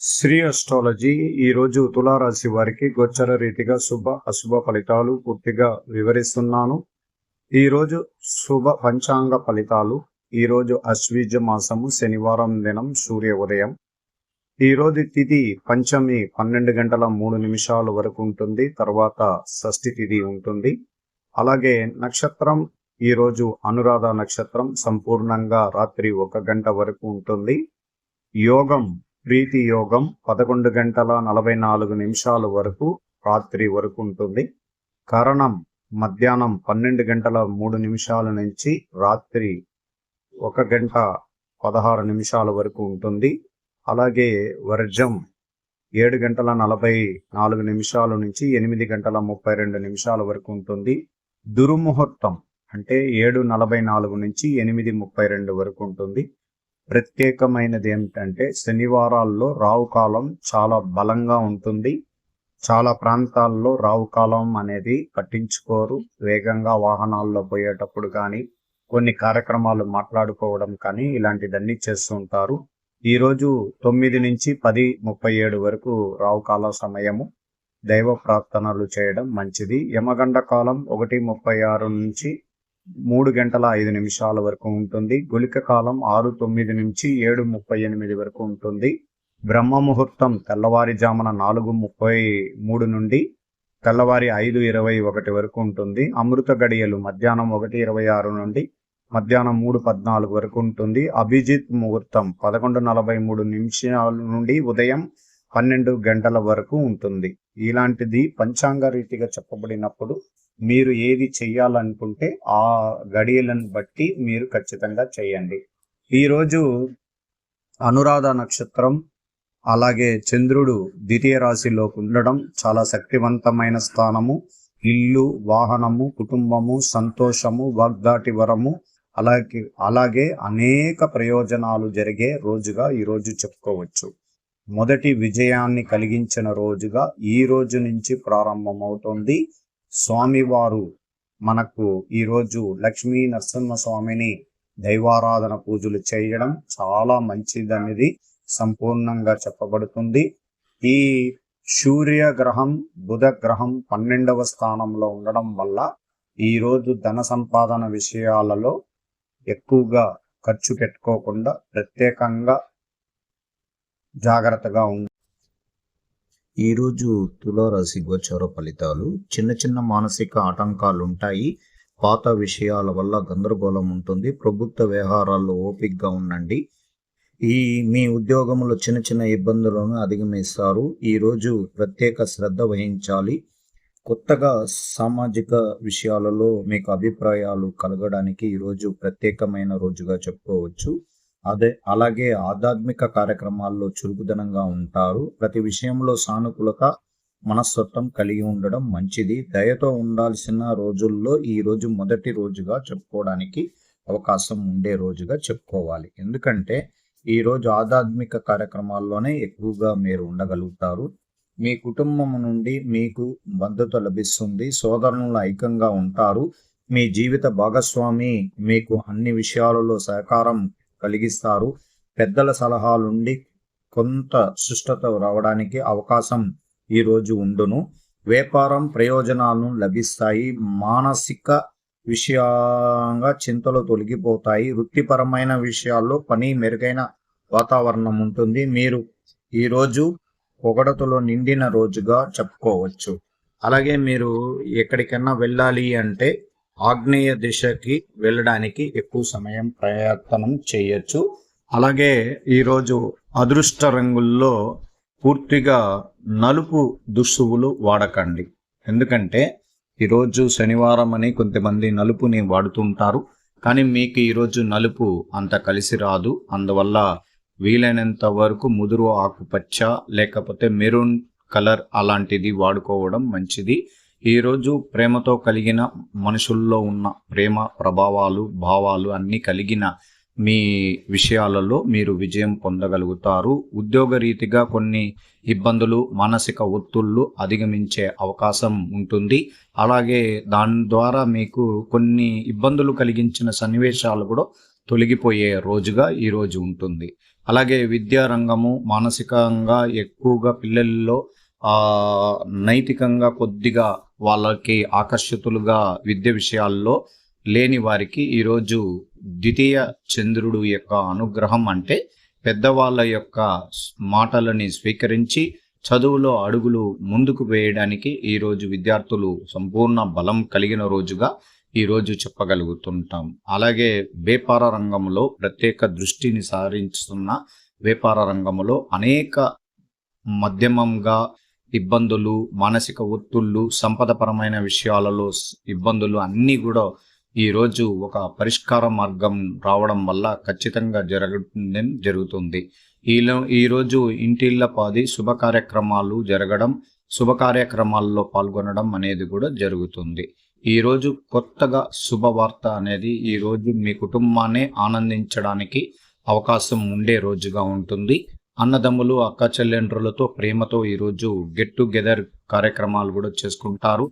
Shri astrology ఈరోజు తులారాశి వారికి గోచర రీతిగా శుభ అశుభ ఫలితాలు పూర్తిగా వివరిస్తున్నాను. ఈ రోజు శుభ పంచాంగ ఫలితాలు. ఈ రోజు అశ్వీజ మాసము శనివారం దినం సూర్య ఉదయం. ఈ రోజు తిథి పంచమి పన్నెండు గంటల మూడు నిమిషాల వరకు ఉంటుంది. తర్వాత షష్ఠి తిథి ఉంటుంది. అలాగే నక్షత్రం ఈ రోజు అనురాధ నక్షత్రం సంపూర్ణంగా రాత్రి ఒక గంట వరకు ఉంటుంది. యోగం ప్రీతి యోగం పదకొండు గంటల నలభై నాలుగు నిమిషాల వరకు రాత్రి వరకు ఉంటుంది. కరణం మధ్యాహ్నం పన్నెండు గంటల మూడు నిమిషాల నుంచి రాత్రి ఒక గంట పదహారు నిమిషాల వరకు ఉంటుంది. అలాగే వర్జం ఏడు గంటల నలభై నాలుగు నిమిషాల నుంచి ఎనిమిది గంటల ముప్పై రెండు నిమిషాల వరకు ఉంటుంది. దుర్ముహూర్తం అంటే ఏడు నలభై నాలుగు నుంచి ఎనిమిది ముప్పై రెండు వరకు ఉంటుంది. ప్రత్యేకమైనది ఏమిటంటే శనివారాల్లో రావు కాలం చాలా బలంగా ఉంటుంది. చాలా ప్రాంతాల్లో రావు కాలం అనేది పట్టించుకోరు. వేగంగా వాహనాల్లో పోయేటప్పుడు కానీ కొన్ని కార్యక్రమాలు మాట్లాడుకోవడం కానీ ఇలాంటిదన్నీ చేస్తుంటారు ఈరోజు తొమ్మిది నుంచి పది ముప్పై ఏడు వరకు రావు కాల సమయము దైవ ప్రార్థనలు చేయడం మంచిది. యమగండ కాలం ఒకటి ముప్పై ఆరు నుంచి మూడు గంటల ఐదు నిమిషాల వరకు ఉంటుంది. గులిక కాలం ఆరు తొమ్మిది నుంచి ఏడు ముప్పై ఎనిమిది వరకు ఉంటుంది. బ్రహ్మ ముహూర్తం తెల్లవారిజామున నాలుగు ముప్పై మూడు నుండి తెల్లవారి ఐదు ఇరవై ఒకటి వరకు ఉంటుంది. అమృత గడియలు మధ్యాహ్నం ఒకటి ఇరవై ఆరు నుండి మధ్యాహ్నం మూడు పద్నాలుగు వరకు ఉంటుంది. అభిజిత్ ముహూర్తం పదకొండు నలభై మూడు నిమిషాల నుండి ఉదయం పన్నెండు గంటల వరకు ఉంటుంది. ఇలాంటిది పంచాంగ రీతిగా చెప్పబడినప్పుడు మీరు ఏది చెయ్యాలనుకుంటే ఆ గడియలను బట్టి మీరు ఖచ్చితంగా చేయండి ఈరోజు అనురాధ నక్షత్రం అలాగే చంద్రుడు ద్వితీయ రాశిలోకి ఉండడం చాలా శక్తివంతమైన స్థానము. ఇల్లు వాహనము కుటుంబము సంతోషము వాగ్దాటి వరము అలాగే అలాగే అనేక ప్రయోజనాలు జరిగే రోజుగా ఈరోజు చెప్పుకోవచ్చు. మొదటి విజయాన్ని కలిగించిన రోజుగా ఈ రోజు నుంచి ప్రారంభమవుతోంది. స్వామివారు మనకు ఈరోజు లక్ష్మీ నరసింహ స్వామిని దైవారాధన పూజలు చేయడం చాలా మంచిదనేది సంపూర్ణంగా చెప్పబడుతుంది. ఈ సూర్య గ్రహం బుధ గ్రహం పన్నెండవ స్థానంలో ఉండడం వల్ల ఈరోజు ధన సంపాదన విషయాలలో ఎక్కువగా ఖర్చు పెట్టుకోకుండా ప్రత్యేకంగా జాగ్రత్తగా ఉంది ఈరోజు తులారాశి గోచర ఫలితాలు చిన్న చిన్న మానసిక ఆటంకాలు ఉంటాయి పాత విషయాల వల్ల గందరగోళం ఉంటుంది. ప్రభుత్వ వ్యవహారాల్లో ఓపికగా ఉండండి. ఈ మీ ఉద్యోగంలో చిన్న చిన్న ఇబ్బందులను అధిగమిస్తారు. ఈరోజు ప్రత్యేక శ్రద్ధ వహించాలి. కొత్తగా సామాజిక విషయాలలో మీకు అభిప్రాయాలు కలగడానికి ఈరోజు ప్రత్యేకమైన రోజుగా చెప్పుకోవచ్చు. అదే అలాగే ఆధ్యాత్మిక కార్యక్రమాల్లో చురుకుదనంగా ఉంటారు. ప్రతి విషయంలో సానుకూలత మనస్తత్వం కలిగి ఉండడం మంచిది. దయతో ఉండాల్సిన రోజుల్లో ఈ రోజు మొదటి రోజుగా చెప్పుకోవడానికి అవకాశం ఉండే రోజుగా చెప్పుకోవాలి. ఎందుకంటే ఈ రోజు ఆధ్యాత్మిక కార్యక్రమాల్లోనే ఎక్కువగా మీరు ఉండగలుగుతారు. మీ కుటుంబం నుండి మీకు మద్దతు లభిస్తుంది. సోదరులు ఐక్యంగా ఉంటారు. మీ జీవిత భాగస్వామి మీకు అన్ని విషయాలలో సహకారం కలిగిస్తారు. పెద్దల సలహాలుండి కొంత సుష్టత రావడానికి అవకాశం ఈరోజు ఉండును. వ్యాపారం ప్రయోజనాలను లభిస్తాయి. మానసిక విషయంగా చింతలు తొలగిపోతాయి. వృత్తిపరమైన విషయాల్లో పని మెరుగైన వాతావరణం ఉంటుంది. మీరు ఈరోజు పొగడతలో నిండిన రోజుగా చెప్పుకోవచ్చు. అలాగే మీరు ఎక్కడికైనా వెళ్ళాలి అంటే ఆగ్నేయ దిశకి వెళ్ళడానికి ఎక్కువ సమయం ప్రయత్నం చేయొచ్చు. అలాగే ఈరోజు అదృష్ట రంగుల్లో పూర్తిగా నలుపు దుస్తువులు వాడకండి. ఎందుకంటే ఈరోజు శనివారం అని కొంతమంది నలుపుని వాడుతుంటారు. కానీ మీకు ఈరోజు నలుపు అంత కలిసి రాదు. అందువల్ల వీలైనంత వరకు ముదురు ఆకుపచ్చ లేకపోతే మెరూన్ కలర్ అలాంటిది వాడుకోవడం మంచిది. ఈరోజు ప్రేమతో కలిగిన మనుషుల్లో ఉన్న ప్రేమ ప్రభావాలు భావాలు అన్నీ కలిగిన మీ విషయాలలో మీరు విజయం పొందగలుగుతారు. ఉద్యోగ రీతిగా కొన్ని ఇబ్బందులు మానసిక ఒత్తుళ్ళు అధిగమించే అవకాశం ఉంటుంది. అలాగే దాని ద్వారా మీకు కొన్ని ఇబ్బందులు కలిగించిన సన్నివేశాలు కూడా తొలగిపోయే రోజుగా ఈ రోజు ఉంటుంది. అలాగే విద్యారంగము మానసికంగా ఎక్కువగా పిల్లల్లో నైతికంగా కొద్దిగా వాళ్ళకి ఆకర్షితులుగా విద్య విషయాల్లో లేని వారికి ఈరోజు ద్వితీయ చంద్రుడు యొక్క అనుగ్రహం అంటే పెద్దవాళ్ళ యొక్క మాటలని స్వీకరించి చదువులో అడుగులు ముందుకు వేయడానికి ఈరోజు విద్యార్థులు సంపూర్ణ బలం కలిగిన రోజుగా ఈరోజు చెప్పగలుగుతుంటాం. అలాగే వ్యాపార రంగంలో ప్రత్యేక దృష్టిని సారించుతున్న వ్యాపార రంగంలో అనేక మధ్యమంగా ఇబ్బందులు మానసిక ఒత్తుళ్ళు సంపదపరమైన విషయాలలో ఇబ్బందులు అన్నీ కూడా ఈరోజు ఒక పరిష్కార మార్గం రావడం వల్ల ఖచ్చితంగా జరుగుతుంది. జరుగుతుంది ఈలో ఈరోజు ఇంటిళ్ళ పాది శుభ కార్యక్రమాలు జరగడం శుభ కార్యక్రమాల్లో పాల్గొనడం అనేది కూడా జరుగుతుంది. ఈరోజు కొత్తగా శుభవార్త అనేది ఈరోజు మీ కుటుంబాన్ని ఆనందించడానికి అవకాశం ఉండే రోజుగా ఉంటుంది. అన్నదమ్ములు అక్క చెల్లెండ్రులతో ప్రేమతో ఈరోజు గెట్ టుగెదర్ కార్యక్రమాలు కూడా చేసుకుంటారు.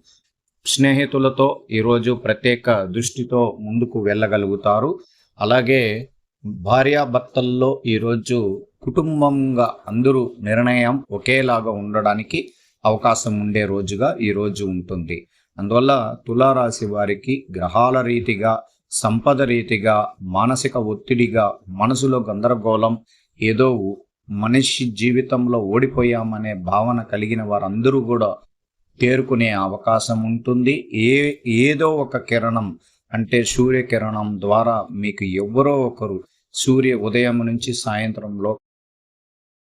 స్నేహితులతో ఈరోజు ప్రత్యేక దృష్టితో ముందుకు వెళ్ళగలుగుతారు. అలాగే భార్యాభర్తల్లో ఈరోజు కుటుంబంగా అందరూ నిర్ణయం ఒకేలాగా ఉండడానికి అవకాశం ఉండే రోజుగా ఈరోజు ఉంటుంది. అందువల్ల తులారాశి వారికి గ్రహాల రీతిగా సంపద రీతిగా మానసిక ఒత్తిడిగా మనసులో గందరగోళం ఏదో మనిషి జీవితంలో ఓడిపోయామనే భావన కలిగిన వారందరూ కూడా తేరుకునే అవకాశం ఉంటుంది. ఏ ఏదో ఒక కిరణం అంటే సూర్యకిరణం ద్వారా మీకు ఎవరో ఒకరు సూర్య ఉదయం నుంచి సాయంత్రంలో